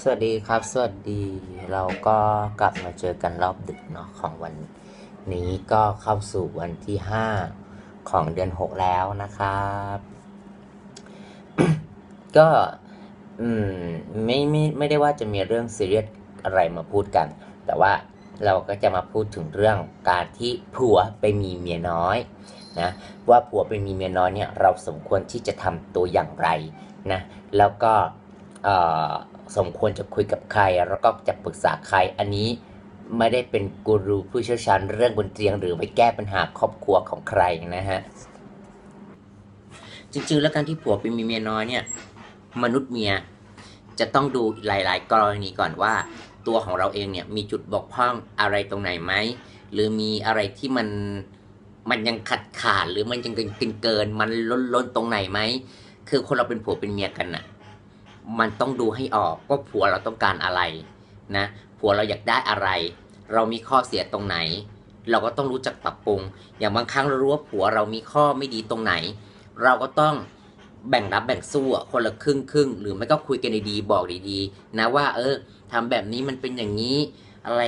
สวัสดีครับ สวัสดี เราก็กลับมาเจอกันรอบดึกเนาะของวันนี้ก็เข้าสู่วันที่ 5 ของเดือน 6 แล้วนะครับ ก็อืมไม่ไม่ไม่ได้ว่าจะมีเรื่องซีเรียสอะไรมาพูดกัน แต่ว่าเราก็จะมาพูดถึงเรื่องการที่ผัวไปมีเมียน้อยนะว่าผัวไปมีเมียน้อยเนี่ยเราสมควรที่จะทำตัวอย่างไรนะแล้วก็ สมควรจะคุยกับใคร แล้วก็จะปรึกษาใคร อันนี้ไม่ได้เป็นกูรูผู้เชี่ยวชาญเรื่องบนเตียง หรือไปแก้ปัญหาครอบครัวของใครนะฮะจริงๆแล้วการที่ผัวไปมีเมียน้อยเนี่ย มนุษย์เมียจะต้องดูหลาย ๆ กรณีก่อนว่า ตัวของเราเองเนี่ยมีจุดบกพร่องอะไรตรงไหนไหมหรือมีอะไรที่มันมันยังขัดขาดหรือมันยังเกินเกินเกินมันล้นล้นตรงไหนไหมคือคนเราเป็นผัวเป็นเมียกันน่ะ มันต้องดูให้ออกว่าผัวเราต้องการอะไรนะผัวเราอยากได้อะไร เรามีข้อเสียตรงไหน เราก็ต้องรู้จักปรับปรุง อย่างบางครั้งเรารู้ว่าผัวเรามีข้อไม่ดีตรงไหน เราก็ต้องแบ่งรับแบ่งสู้อะคนละครึ่งครึ่งหรือไม่ก็คุยกันดีๆบอกดีๆนะว่า เออทำแบบนี้มันเป็นอย่างนี้ อะไร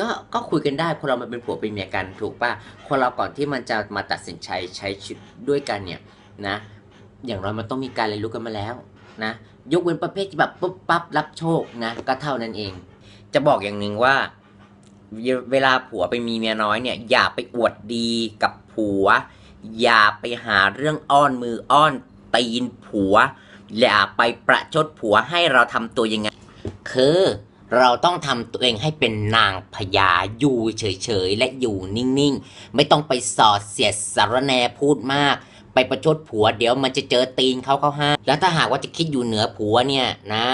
ก็ก็คุยกันได้คนเรามันเป็นผัวเป็นเมียกันถูกปะคนเราก่อนที่มันจะมาตัดสินใจใช้ชีวิตด้วยกันเนี่ยนะ อย่างน้อยมันต้องมีการเรียนรู้กันมาแล้วนะ ยกเว้นประเภทที่แบบปุ๊บปั๊บรับโชคนะ ก็เท่านั้นเอง จะบอกอย่างหนึ่งว่า เวลาผัวไปมีเมียน้อยเนี่ย อย่าไปอวดดีกับผัว อย่าไปหาเรื่องอ้อนมืออ้อนตีนผัว อย่าไปประชดผัวให้เราทำตัวยังไง คือเราต้องทำตัวเองให้เป็นนางพญาอยู่เฉยๆ และอยู่นิ่งๆ ไม่ต้องไปสอดเสียดสารแนพูดมาก ไปประชดผัว เดี๋ยวมันจะเจอตีนเขาเขาห้าแล้วถ้าหากว่าจะคิดอยู่เหนือผัวเนี่ยนะ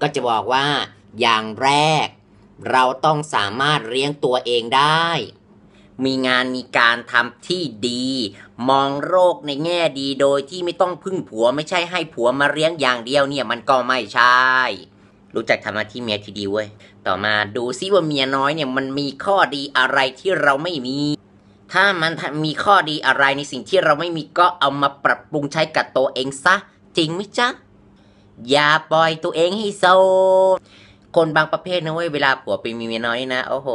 ก็จะบอกว่าอย่างแรก เราต้องสามารถเลี้ยงตัวเองได้ มีงานมีการทำที่ดี มองโรคในแง่ดีโดยที่ไม่ต้องพึ่งผัวไม่ใช่ให้ผัวมาเลี้ยงอย่างเดียวเนี่ยมันก็ไม่ใช่รู้จักทำหน้าที่เมียที่ดีเว้ย ต่อมาดูซิว่าเมียน้อยเนี่ยมันมีข้อดีอะไรที่เราไม่มี ถ้ามันมีข้อดีอะไรในสิ่งที่เราไม่มีก็เอามาปรับปรุงใช้กับตัวเองซะ จริงไหมจ๊ะ อย่าปล่อยตัวเองให้โซคนบางประเภทนะเว้ยเวลาผัวไปมีเมียน้อยนะโอ้โห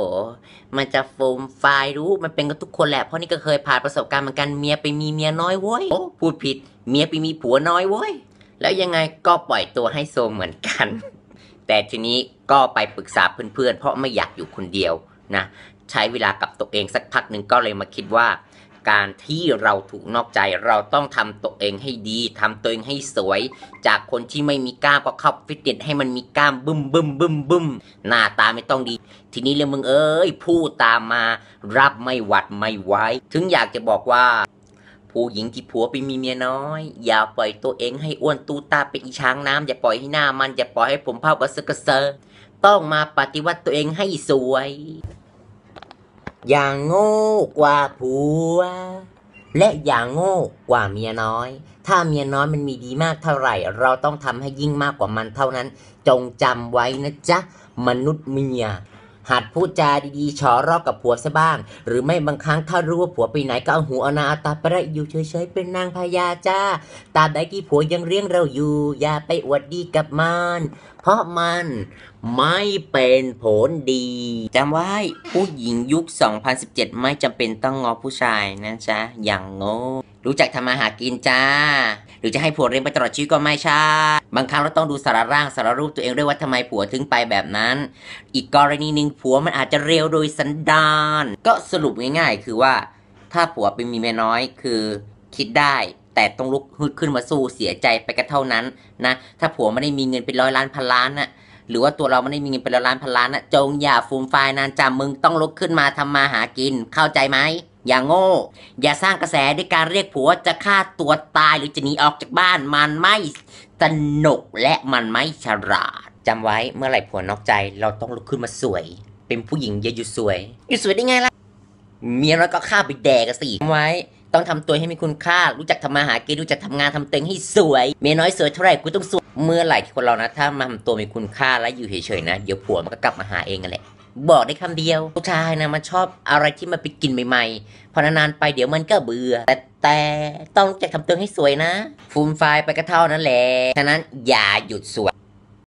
มันจะโฟมไฟล์รู้มันเป็นกับทุกคนแหละเพราะนี่ก็เคยผ่านประสบการณ์เหมือนกันเมียไปมีเมียน้อยเว้ยโอ้พูดผิด เมียไปมีผัวน้อยเว้ยแล้วยังไงก็ปล่อยตัวให้โซเหมือนกัน แต่ทีนี้ก็ไปปรึกษาเพื่อนๆ เพราะไม่อยากอยู่คนเดียว นะใช้เวลากับตัวเองสักพักหนึ่งก็เลยมาคิดว่า การที่เราถูกนอกใจเราต้องทำตัวเองให้ดีทำตัวเองให้สวย จากคนที่ไม่มีกล้ามก็เข้าฟิตเนสให้มันมีกล้ามบึ้มบึ้มบึ้มบึ้มหน้าตาไม่ต้องดี ทีนี้เลยมึงเอ้ยพูดตามมารับไม่หวัดไม่ไหวถึงอยากจะบอกว่าผู้หญิงที่ผัวไปมีเมียน้อย อย่าปล่อยตัวเองให้อ้วนตูตาเป็นอีช้างน้ำอย่าปล่อยให้หน้ามัน อย่าปล่อยให้ผมเผากระเซอะกระเซอ ต้องมาปฏิวัติตัวเองให้สวย อย่างโง่กว่าผัว และอย่างโง่กว่าเมียน้อย ถ้าเมียน้อยมันมีดีมากเท่าไหร่ เราต้องทำให้ยิ่งมากกว่ามันเท่านั้น จงจำไว้นะจ๊ะ มนุษย์เมีย หัดพูดจาดีๆฉอรอกกับผัวซะบ้าง หรือไม่บางครั้งถ้ารู้ว่าผัวไปไหนก็เอาหูเอานาเอาตาประอยู่เฉยๆเป็นนางพญาจ้าตราบใดที่ผัวยังเลี้ยงเราอยู่ อย่าไปอวดดีกับมัน เพราะมันไม่เป็นผลดีจำไว้ผู้หญิงยุค 2017 ไม่จำเป็นต้องงอผู้ชายนะจ๊ะอย่างโง่ รู้จักทำมาหากินจ้า หรือจะให้ผัวเลี้ยงไปตลอดชีวิตก็ไม่ใช่ บางครั้งเราต้องดูสารร่างสารรูปตัวเองด้วยว่าทำไมผัวถึงไปแบบนั้น อีกกรณีหนึ่งผัวมันอาจจะเร็วโดยสันดาน ก็สรุปง่ายๆ คือว่า ถ้าผัวไปมีเมียน้อยคือคิดได้แต่ต้องลุกฮึดขึ้นมาสู้เสียใจไปก็เท่านั้นนะถ้าผัวไม่ได้มีเงินเป็นร้อยล้านพันล้านน่ะหรือว่าตัวเราไม่ได้มีเงินเป็นร้อยล้านพันล้านน่ะจงอย่าฟูมไฟายนานจำมึงต้องลุกขึ้นมาทำมาหากินเข้าใจไหม อย่าโง่ อย่าสร้างกระแสด้วยการเรียกผัวจะฆ่าตัวตายหรือจะหนีออกจากบ้านมันไม่สนุกและมันไม่ฉลาดจำไว้เมื่อไหร่ผัวนอกใจเราต้องลุกขึ้นมาสวย เป็นผู้หญิงอย่าหยุดสวยหยุดสวยได้ไงล่ะเมียน้อยก็ฆ่าไปแดกสิจำไว้ ต้องทำตัวให้มีคุณค่า รู้จักทำมาหากินรู้จักทำงานทำเต็งให้สวย เมียน้อยสวยเท่าไหร่กูต้องสวยเมื่อไหร่ที่คนเรานะ ถ้ามาทำตัวมีคุณค่าแล้วอยู่เฉยๆนะเดี๋ยวผัวมันก็กลับมาหาเองกันแหละ บอกได้คำเดียวผู้ชายนะมันชอบอะไรที่มันไปกินใหม่ๆพอนานๆไปเดี๋ยวมันก็เบื่อ แต่แต่ต้องจัดทำตัวให้สวยนะ ฟูมไฟล์ไปก็เท่านั้นแหละฉะนั้นอย่าหยุดสวย